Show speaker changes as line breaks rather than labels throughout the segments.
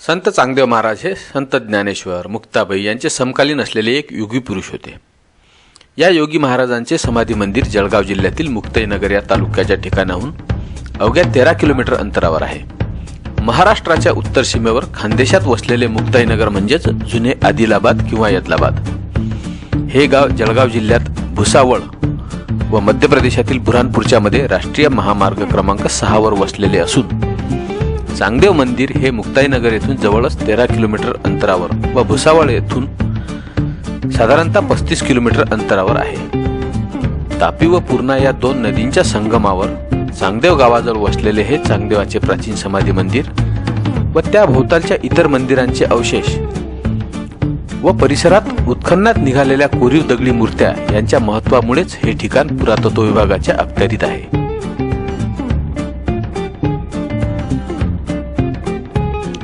संत चांगदेव महाराज हे संत ज्ञानेश्वर मुक्ताबाई यांचे समकालीन असलेले एक योगी पुरुष होते. या योगी महाराजांचे समाधी मंदिर जळगाव जिल्ह्यातील मुक्ताईनगर या तालुक्याच्या ठिकाणाहून अवघ्या तेरा किलोमीटर अंतरावर आहे. महाराष्ट्राच्या उत्तर सीमेवर खानदेशात वसलेले मुक्ताईनगर म्हणजेच जुने आदिलाबाद किंवा यदलाबाद. हे गाव जळगाव जिल्ह्यात भुसावळ व मध्य प्रदेशातील बुऱ्हाणपूरच्या मध्ये राष्ट्रीय महामार्ग क्रमांक सहावर वसलेले असून चांगदेव मंदिर हे मुक्ताईनगर येथून जवळच तेरा किलोमीटर अंतरावर व भुसावळ येथून साधारणतः पस्तीस किलोमीटर अंतरावर आहे. तापी व पूर्णा या दोन नदींच्या संगमावर चांगदेव गावाजवळ वसलेले हे चांगदेवाचे प्राचीन समाधी मंदिर व त्या भोवतालच्या इतर मंदिरांचे अवशेष व परिसरात उत्खननात निघालेल्या कोरीव दगडी मूर्त्या यांच्या महत्वामुळेच हे ठिकाण पुरातत्व विभागाच्या अखत्यारीत आहे.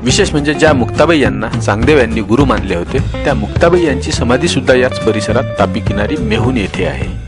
विशेष म्हणजे ज्या मुक्ताबाई यांना चांगदेव यांनी गुरु मानले होते त्या मुक्ताबाई यांची समाधी सुद्धा याच परिसरात तापी किनारी मेहून येथे आहे.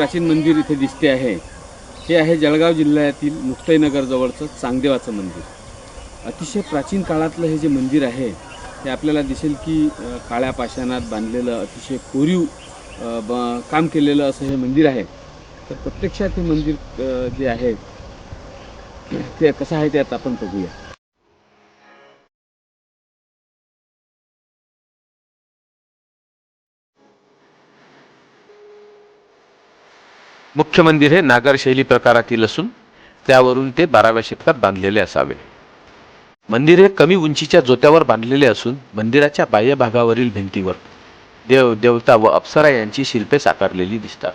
प्राचीन मंदिर इथे दिसते आहे. हे आहे जळगाव जिल्ह्यातील मुक्ताईनगर जवळचं चांगदेवाचं मंदिर. अतिशय प्राचीन काळातलं हे जे मंदिर आहे हे आपल्याला दिसेल की काळ्या पाषाणात बांधलेलं अतिशय कोरीव ब काम केलेलं असं हे मंदिर आहे. तर प्रत्यक्षात हे मंदिर जे आहे ते कसं आहे ते आता आपण बघूया.
मुख्य मंदिर हे नागरशैली प्रकारातील असून त्यावरून ते बाराव्या शतकात बांधलेले असावे. मंदिर हे कमी उंचीच्या जोत्यावर बांधलेले असून मंदिराच्या बाह्य भागावरील भिंतीवर देव देवता व अप्सरा यांची शिल्पे साकारलेली दिसतात.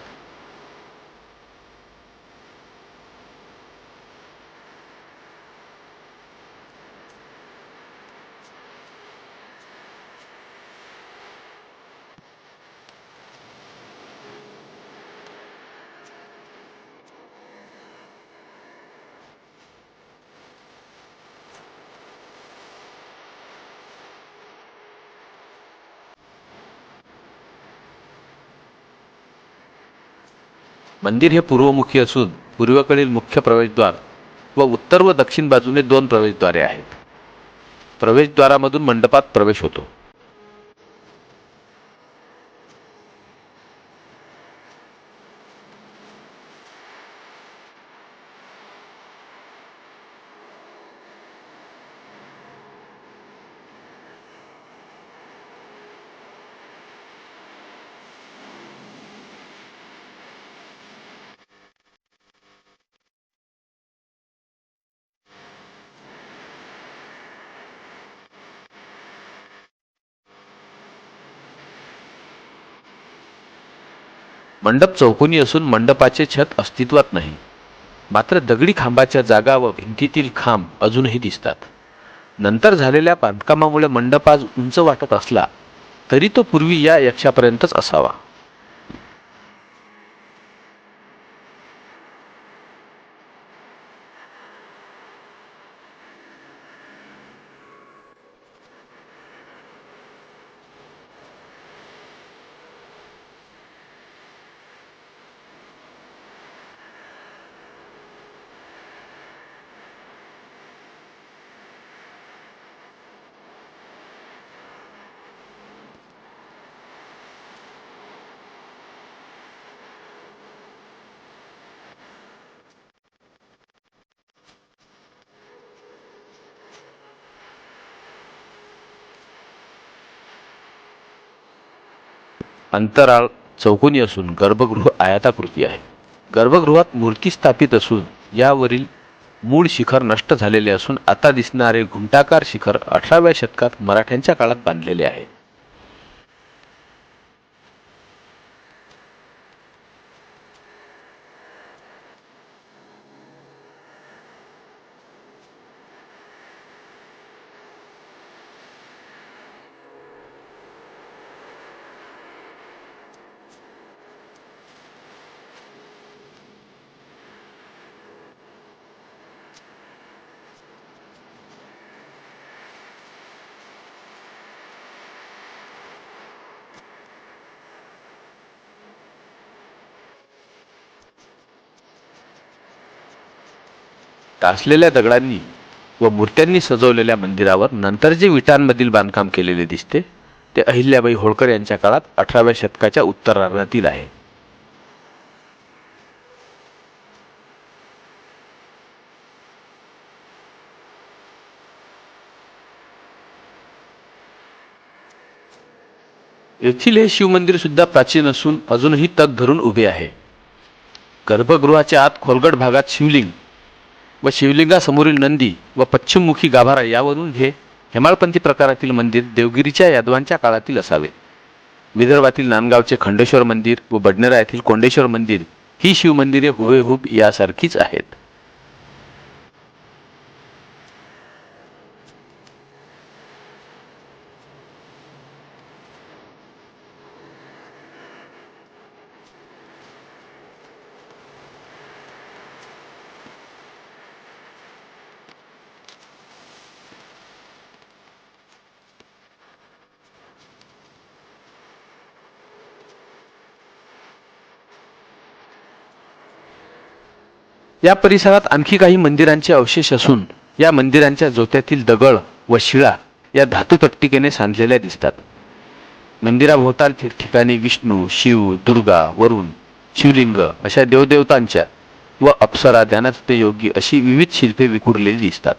मंदिर हे पूर्वमुखी असून पूर्वेकडील मुख्य प्रवेशद्वार व उत्तर व दक्षिण बाजूने दोन प्रवेशद्वारे आहेत. प्रवेशद्वारामधून मंडपात प्रवेश होतो. मंडप चौकोनी असून मंडपाचे छत अस्तित्वात नाही. मात्र दगडी खांबाच्या जागा व भिंतीतील खांब अजूनही दिसतात. नंतर झालेल्या बांधकामामुळे मंडप आज उंच वाटत असला तरी तो पूर्वी या यक्षापर्यंतच असावा. अंतराळ चौकोनी असून गर्भगृह आयताकृती आहे. गर्भगृहात मूर्ती स्थापित असून यावरील मूळ शिखर नष्ट झालेले असून आता दिसणारे घुमटाकार शिखर अठराव्या शतकात मराठ्यांच्या काळात बांधलेले आहे. टासलेल्या दगडांनी व मूर्त्यांनी सजवलेल्या मंदिरावर नंतर जे विटांमधील बांधकाम केलेले दिसते ते अहिल्याबाई होळकर यांच्या काळात अठराव्या शतकाच्या उत्तरार्धातील आहे. येथील हे शिवमंदिर सुद्धा प्राचीन असून अजूनही तग धरून उभे आहे. गर्भगृहाच्या आत खोलगड भागात शिवलिंग व शिवलिंगासमोरील नंदी व पश्चिममुखी गाभारा यावरून हे हेमाळपंथी प्रकारातील मंदिर देवगिरीच्या यादवांच्या काळातील असावे. विदर्भातील नांदगावचे खंडेश्वर मंदिर व बडनेरा येथील कोंडेश्वर मंदिर ही शिवमंदिरे हुबेहूब यासारखीच आहेत. या परिसरात आणखी काही मंदिरांचे अवशेष असून या मंदिरांच्या जोत्यातील दगड व शिळा या धातुपट्टिकेने सांधलेल्या दिसतात. मंदिराभोवतालच्या ठिकाणी विष्णू शिव दुर्गा वरुण शिवलिंग अशा देवदेवतांच्या व अप्सरा ध्यानात योगी अशी विविध शिल्पे विखुरलेली दिसतात.